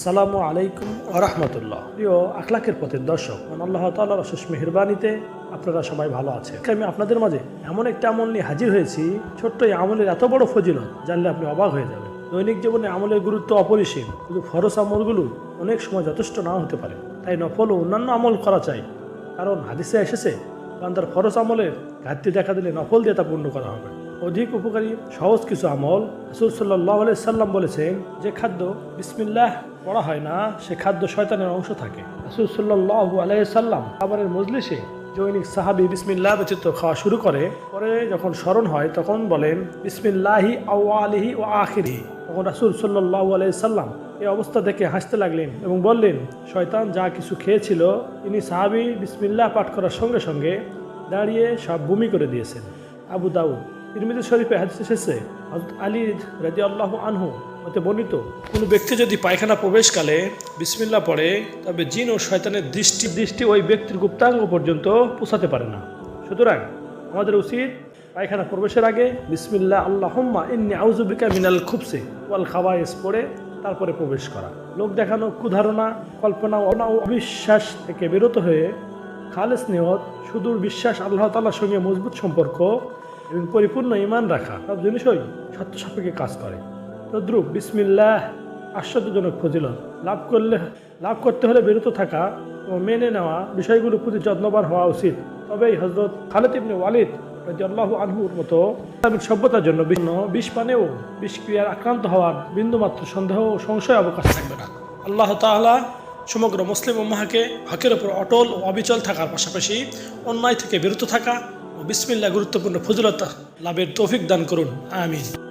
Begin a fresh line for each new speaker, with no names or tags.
আসসালামু আলাইকুম আরহামতুল্লাহ প্রিয় আখলাকের পথের দর্শক মহান আল্লাহ তাল্লাহর অশেষ মেহরবানিতে আপনারা সবাই ভালো আজকে আমি আপনাদের মাঝে এমন একটা আমল নিয়ে হাজির হয়েছি, ছোট্ট এই আমলের এত বড় ফজিলত জানলে আপনি অবাক হয়ে যাবেন। দৈনিক জীবনে আমলের গুরুত্ব অপরিসীম, কিন্তু ফরস আমলগুলো অনেক সময় যথেষ্ট না হতে পারে। তাই নফল ও অন্যান্য আমল করা চাই। কারণ হাদিসে এসেছে, বান্দার ফরজ আমলের ঘাটতি দেখা দিলে নফল দিয়ে তা পূর্ণ করা হবে। অধিক উপকারী সহজ কিছু আমল রসুল সাল্লাম বলেছেন, যে খাদ্য বিসমিল্লাহ পড়া হয় না, সে খাদ্য শয়তানের অংশ থাকে। রসুল সাল্লাহ আলাইসাল্লাম খাবারের মজলিসে জৈনিক সাহাবি বিসমিল্লাহ ব্যতীত খাওয়া শুরু করে, পরে যখন স্মরণ হয় তখন বলেন, বিসমিল্লাহি আওয়ালিহি ও আখিরিহি। তখন রাসুল সাল্লাহ আলাইসাল্লাম এই অবস্থা দেখে হাসতে লাগলেন এবং বললেন, শয়তান যা কিছু খেয়েছিল, তিনি সাহাবি বিসমিল্লাহ পাঠ করার সঙ্গে সঙ্গে দাঁড়িয়ে সব বমি করে দিয়েছেন। আবু দাউদ তিরমিজি শরীফে হাদিস এসেছে, হযরত আলী রাজি আল্লাহ আনহু হতে বর্ণিত, কোনো ব্যক্তি যদি পায়খানা প্রবেশকালে বিসমিল্লাহ পড়ে, তবে জিন ও শয়তানের দৃষ্টি দৃষ্টি ওই ব্যক্তির গুপ্তাঙ্গ পর্যন্ত পৌঁছাতে পারে না। সুতরাং আমাদের উচিত পায়খানা প্রবেশের আগে বিসমিল্লাহ, আল্লাহম্মা ইন্নি আউজুবিকা মিনাল খুবসে ওয়াল খাওয়াইস পড়ে, তারপরে প্রবেশ করা। লোক দেখানো কুধারণা, কল্পনা অনা অবিশ্বাস থেকে বিরত হয়ে খালেস নিয়ত, সুদূর বিশ্বাস আল্লাহ তাল্লার সঙ্গে মজবুত সম্পর্ক এবং পরিপূর্ণ ইমান রাখা সব জিনিসই সত্য সাপেক্ষে কাজ করে। তদ্রুপ বিসমিল্লাহ, আশ্চর্যজনক ফজিলত। লাভ করলে, লাভ করতে হলে বিরত থাকা ও মেনে নেওয়া বিষয়গুলোর প্রতি যত্নবান হওয়া উচিত। তবেই হজরত খালেদ ইবনে ওয়ালিদ রাদিয়াল্লাহু আনহুর মতো ইসলামিক সভ্যতার জন্য বিভিন্ন বিষ পানেও বিষক্রিয়ার আক্রান্ত হওয়ার বিন্দুমাত্র সন্দেহ ও সংশয় অবকাশ থাকবে না। আল্লাহ তাআলা সমগ্র মুসলিম উম্মাহকে হকের ওপর অটল ও অবিচল থাকার পাশাপাশি অন্যায় থেকে বিরত থাকা ও বিসমিল্লা গুরুত্বপূর্ণ ফজলতা লাভের তৌফিক দান করুন। আমিন।